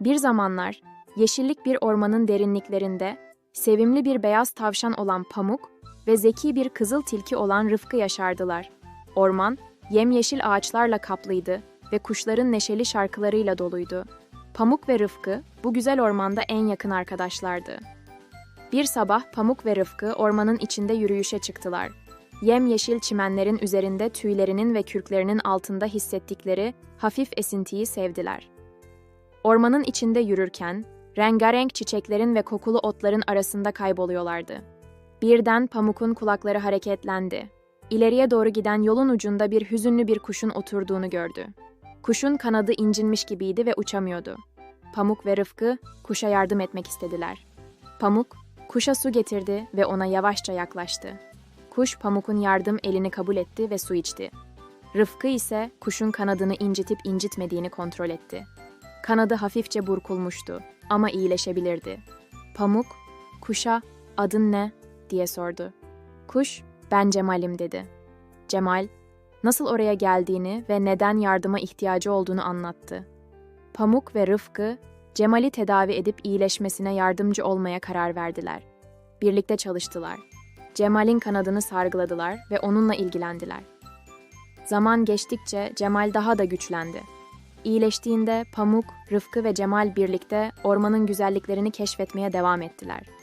Bir zamanlar yeşillik bir ormanın derinliklerinde sevimli bir beyaz tavşan olan Pamuk ve zeki bir kızıl tilki olan Rıfkı yaşardılar. Orman yemyeşil ağaçlarla kaplıydı ve kuşların neşeli şarkılarıyla doluydu. Pamuk ve Rıfkı bu güzel ormanda en yakın arkadaşlardı. Bir sabah Pamuk ve Rıfkı ormanın içinde yürüyüşe çıktılar. Yemyeşil çimenlerin üzerinde tüylerinin ve kürklerinin altında hissettikleri hafif esintiyi sevdiler. Ormanın içinde yürürken, rengarenk çiçeklerin ve kokulu otların arasında kayboluyorlardı. Birden Pamuk'un kulakları hareketlendi. İleriye doğru giden yolun ucunda bir hüzünlü bir kuşun oturduğunu gördü. Kuşun kanadı incinmiş gibiydi ve uçamıyordu. Pamuk ve Rıfkı kuşa yardım etmek istediler. Pamuk, kuşa su getirdi ve ona yavaşça yaklaştı. Kuş Pamuk'un yardım elini kabul etti ve su içti. Rıfkı ise kuşun kanadını incitip incitmediğini kontrol etti. Kanadı hafifçe burkulmuştu ama iyileşebilirdi. Pamuk, kuşa adın ne diye sordu. Kuş, ben Cemal'im dedi. Cemal, nasıl oraya geldiğini ve neden yardıma ihtiyacı olduğunu anlattı. Pamuk ve Rıfkı, Cemal'i tedavi edip iyileşmesine yardımcı olmaya karar verdiler. Birlikte çalıştılar. Cemal'in kanadını sargıladılar ve onunla ilgilendiler. Zaman geçtikçe Cemal daha da güçlendi. İyileştiğinde Pamuk, Rıfkı ve Cemal birlikte ormanın güzelliklerini keşfetmeye devam ettiler.